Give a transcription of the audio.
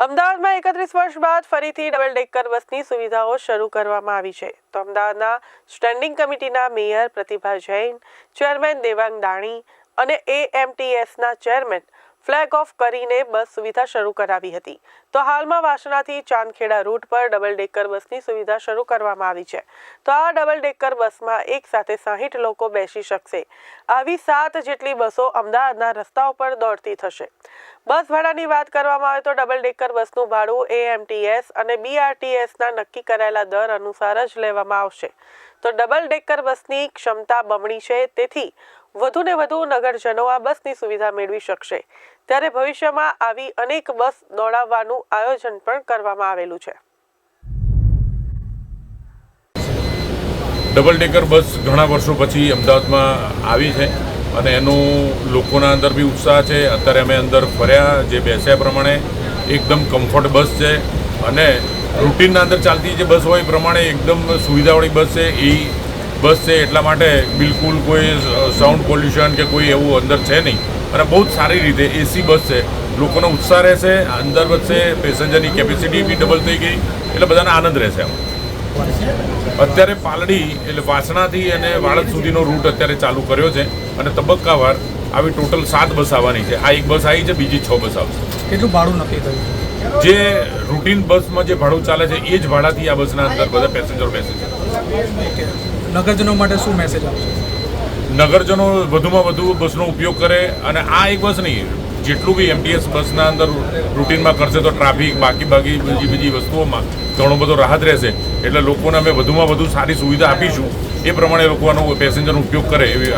અમદાવાદમાં એકત્રીસ વર્ષ બાદ ફરીથી ડબલ ડેકર બસની સુવિધાઓ શરૂ કરવામાં આવી છે. તો અમદાવાદના સ્ટેન્ડિંગ કમિટીના મેયર પ્રતિભા જૈન, ચેરમેન દેવાંગ દાણી અને એએમટીએસના ચેરમેન ફ્લેગ ઓફ કરીને બસ સુવિધા શરૂ કરાવી હતી. તો હાલમાં વાસણાથી ચાંદખેડા રૂટ પર ડબલ ડેકર બસની સુવિધા શરૂ કરવામાં આવી છે. તો આ ડબલ ડેકર બસમાં એક સાથે સાહીઠ લોકો બેસી શકશે. આવી સાત જેટલી બસો અમદાવાદના રસ્તાઓ પર દોડતી થશે. બસ ભાડાની વાત કરવામાં આવે તો ડબલ ડેકર બસનું ભાડું એએમટીએસ અને બીઆરટીએસના નક્કી કરાયેલા દર અનુસાર જ લેવામાં આવશે. તો ડબલ ડેકર બસની ક્ષમતા બમણી છે, તેથી વધુને વધુ નગરજનો આ બસની સુવિધા મેળવી શકશે. ત્યારે ભવિષ્યમાં આવી અનેક બસ દોડાવવાનું આયોજન પણ કરવામાં આવેલું છે. ડબલ ડેકર બસ ઘણા વર્ષો પછી અમદાવાદમાં આવી છે અને એનું લોકોના અંદર બી ઉત્સાહ છે. અત્યારે અમે અંદર ફર્યા, જે બેસ્યા પ્રમાણે એકદમ કમ્ફર્ટ બસ છે અને રૂટીનના અંદર ચાલતી જે બસ હોય એ પ્રમાણે એકદમ સુવિધાવાળી બસ છે. એ બસ છે એટલા માટે બિલકુલ કોઈ સાઉન્ડ પોલ્યુશન કે કોઈ એવું અંદર છે નહીં. અને બહુ જ સારી રીતે એસી બસ છે. લોકોનો ઉત્સાહ રહેશે અંદર વધશે પેસેન્જરની કેપેસિટી બી ડબલ થઈ ગઈ એટલે બધાને આનંદ રહેશે આમ અત્યારે પાલડી એટલે વાસણાથી અને વાળદ સુધીનો રૂટ અત્યારે ચાલુ કર્યો છે અને તબક્કાવાર આવી ટોટલ સાત બસ આવવાની છે. આ એક બસ આવી છે બીજી છ બસ આવશે. કેટલું ભાડું નક્કી થયું જે રૂટીન બસમાં જે ભાડું ચાલે છે એ જ ભાડાથી આ બસના અંદર બધા પેસેન્જર બેસે છે. નગરજનો માટે શું મેસેજ આપશો? નગરજનો વધુમાં વધુ બસનો ઉપયોગ કરે અને આ એક બસ નહીં, જેટલું બી એમટીએસ બસના અંદર રૂટીનમાં કરશે તો ટ્રાફિક, બાકી બાકી બીજી બીજી વસ્તુઓમાં ઘણો બધો રાહત રહેશે. એટલે લોકોને અમે વધુમાં વધુ સારી સુવિધા આપીશું. એ પ્રમાણે લોકોનો પેસેન્જરનો ઉપયોગ કરે એવી